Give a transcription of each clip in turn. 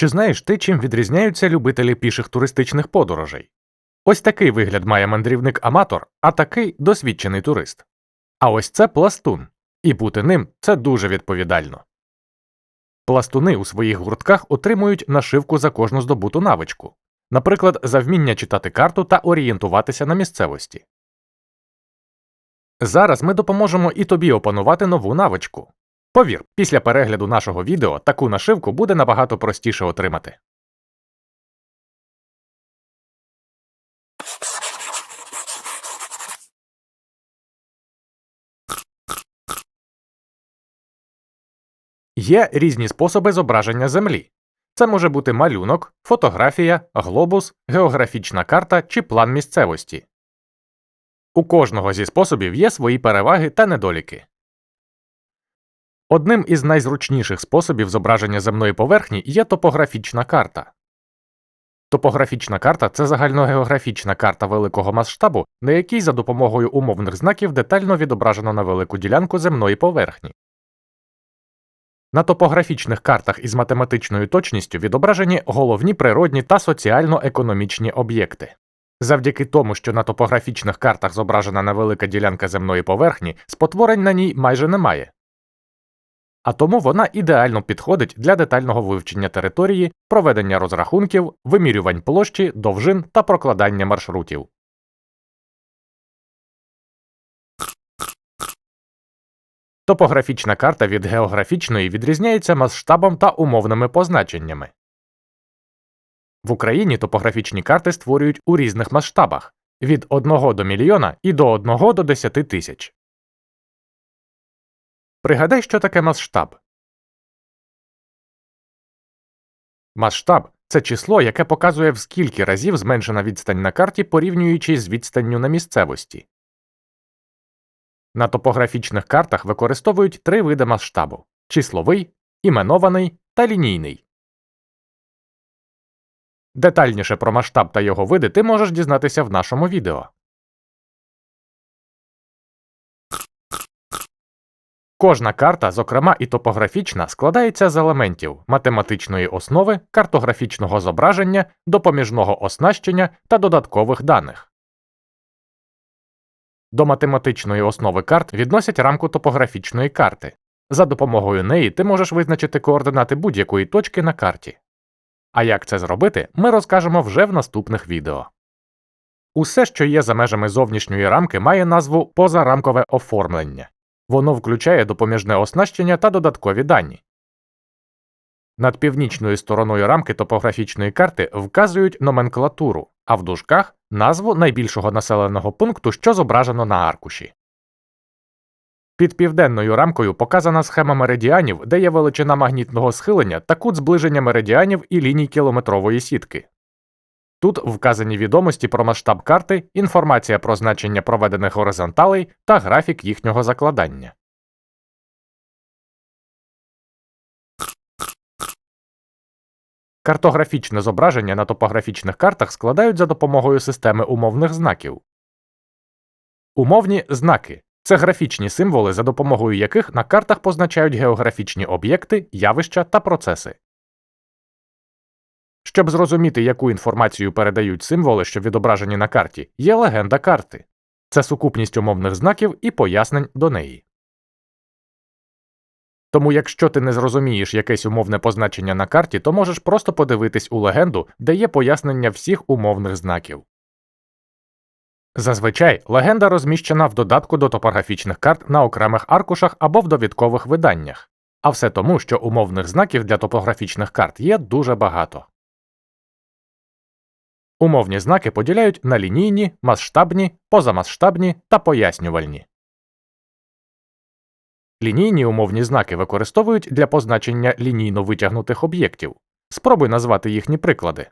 Чи знаєш ти, чим відрізняються любителі піших туристичних подорожей? Ось такий вигляд має мандрівник-аматор, а такий досвідчений турист. А ось це пластун, і бути ним це дуже відповідально. Пластуни у своїх гуртках отримують нашивку за кожну здобуту навичку, наприклад, за вміння читати карту та орієнтуватися на місцевості. Зараз ми допоможемо і тобі опанувати нову навичку. Повір, після перегляду нашого відео таку нашивку буде набагато простіше отримати. Є різні способи зображення Землі. Це може бути малюнок, фотографія, глобус, географічна карта чи план місцевості. У кожного зі способів є свої переваги та недоліки. Одним із найзручніших способів зображення земної поверхні є топографічна карта. Топографічна карта це загальногеографічна карта великого масштабу, на якій за допомогою умовних знаків детально відображено на велику ділянку земної поверхні. На топографічних картах із математичною точністю відображені головні природні та соціально-економічні об'єкти. Завдяки тому, що на топографічних картах зображена невелика ділянка земної поверхні, спотворень на ній майже немає. А тому вона ідеально підходить для детального вивчення території, проведення розрахунків, вимірювань площі, довжин та прокладання маршрутів. Топографічна карта від географічної відрізняється масштабом та умовними позначеннями. В Україні топографічні карти створюють у різних масштабах від 1 до мільйона і до 1 до 10 тисяч. Пригадай, що таке масштаб. Масштаб це число, яке показує в скільки разів зменшена відстань на карті, порівнюючи з відстанню на місцевості. На топографічних картах використовують три види масштабу числовий, іменований та лінійний. Детальніше про масштаб та його види ти можеш дізнатися в нашому відео. Кожна карта, зокрема і топографічна, складається з елементів математичної основи, картографічного зображення, допоміжного оснащення та додаткових даних. До математичної основи карт відносять рамку топографічної карти. За допомогою неї ти можеш визначити координати будь-якої точки на карті. А як це зробити, ми розкажемо вже в наступних відео. Усе, що є за межами зовнішньої рамки, має назву позарамкове оформлення. Воно включає допоміжне оснащення та додаткові дані. Над північною стороною рамки топографічної карти вказують номенклатуру, а в дужках назву найбільшого населеного пункту, що зображено на аркуші. Під південною рамкою показана схема меридіанів, де є величина магнітного схилення та кут зближення меридіанів і ліній кілометрової сітки. Тут вказані відомості про масштаб карти, інформація про значення проведених горизонталей та графік їхнього закладання. Картографічне зображення на топографічних картах складають за допомогою системи умовних знаків. Умовні знаки це графічні символи, за допомогою яких на картах позначають географічні об'єкти, явища та процеси. Щоб зрозуміти, яку інформацію передають символи, що відображені на карті, є легенда карти це сукупність умовних знаків і пояснень до неї. Тому, якщо ти не зрозумієш якесь умовне позначення на карті, то можеш просто подивитись у легенду, де є пояснення всіх умовних знаків. Зазвичай легенда розміщена в додатку до топографічних карт на окремих аркушах або в довідкових виданнях, а все тому, що умовних знаків для топографічних карт є дуже багато. Умовні знаки поділяють на лінійні, масштабні, позамасштабні та пояснювальні. Лінійні умовні знаки використовують для позначення лінійно витягнутих об'єктів. Спробуй назвати їхні приклади.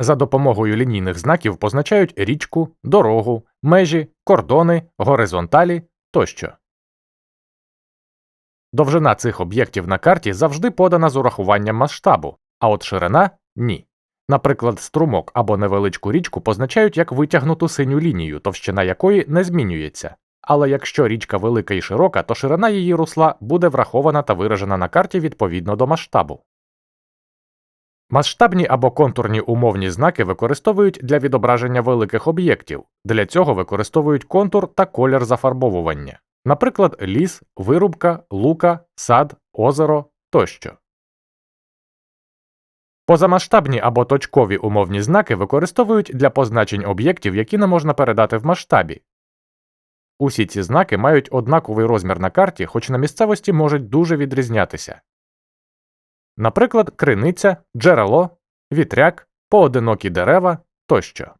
За допомогою лінійних знаків позначають річку, дорогу, межі, кордони, горизонталі тощо. Довжина цих об'єктів на карті завжди подана з урахуванням масштабу, а от ширина ні. Наприклад, струмок або невеличку річку позначають як витягнуту синю лінію, товщина якої не змінюється, Але якщо річка велика і широка, то ширина її русла буде врахована та виражена на карті відповідно до масштабу. Масштабні або контурні умовні знаки використовують для відображення великих об'єктів. Для цього використовують контур та колір зафарбовування, наприклад, ліс, вирубка, лука, сад, озеро тощо. Позамасштабні або точкові умовні знаки використовують для позначень об'єктів, які не можна передати в масштабі. Усі ці знаки мають однаковий розмір на карті, хоч на місцевості можуть дуже відрізнятися. Наприклад, криниця, джерело, вітряк, поодинокі дерева тощо.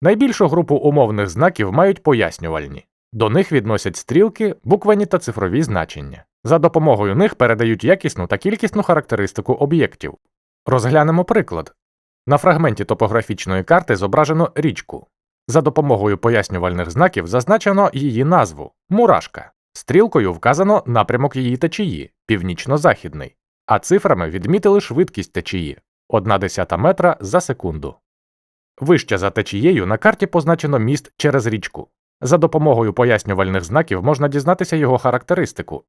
Найбільшу групу умовних знаків мають пояснювальні. До них відносять стрілки, буквені та цифрові значення. За допомогою них передають якісну та кількісну характеристику об'єктів. Розглянемо приклад. На фрагменті топографічної карти зображено річку. За допомогою пояснювальних знаків зазначено її назву мурашка. Стрілкою вказано напрямок її течії північно-західний, а цифрами відмітили швидкість течії 1 десята метра за секунду. Вище за течією на карті позначено міст через річку. За допомогою пояснювальних знаків можна дізнатися його характеристику.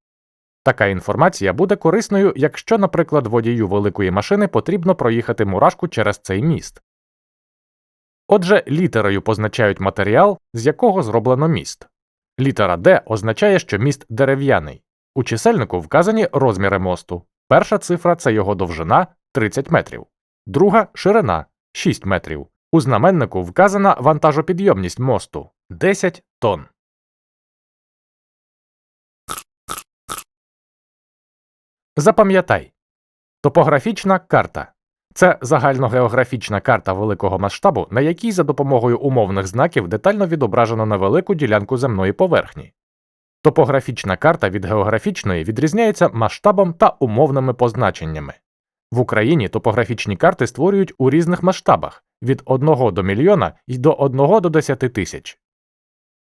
Така інформація буде корисною, якщо, наприклад, водію великої машини потрібно проїхати мурашку через цей міст. Отже, літерою позначають матеріал, з якого зроблено міст. Літера D означає, що міст дерев'яний. У чисельнику вказані розміри мосту. Перша цифра це його довжина 30 метрів, друга ширина 6 метрів. У знаменнику вказана вантажопідйомність мосту 10 тонн. Запам'ятай. Топографічна карта це загальногеографічна карта великого масштабу, на якій за допомогою умовних знаків детально відображено невелику ділянку земної поверхні. Топографічна карта від географічної відрізняється масштабом та умовними позначеннями. В Україні топографічні карти створюють у різних масштабах від 1 до мільйона і до 1 до 10 тисяч.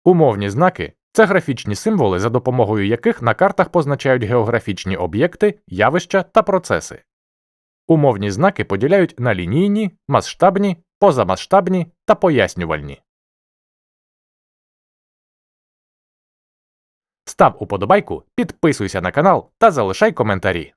Умовні знаки це графічні символи, за допомогою яких на картах позначають географічні об'єкти, явища та процеси. Умовні знаки поділяють на лінійні, масштабні, позамасштабні та пояснювальні. Став уподобайку, підписуйся на канал та залишай коментарі.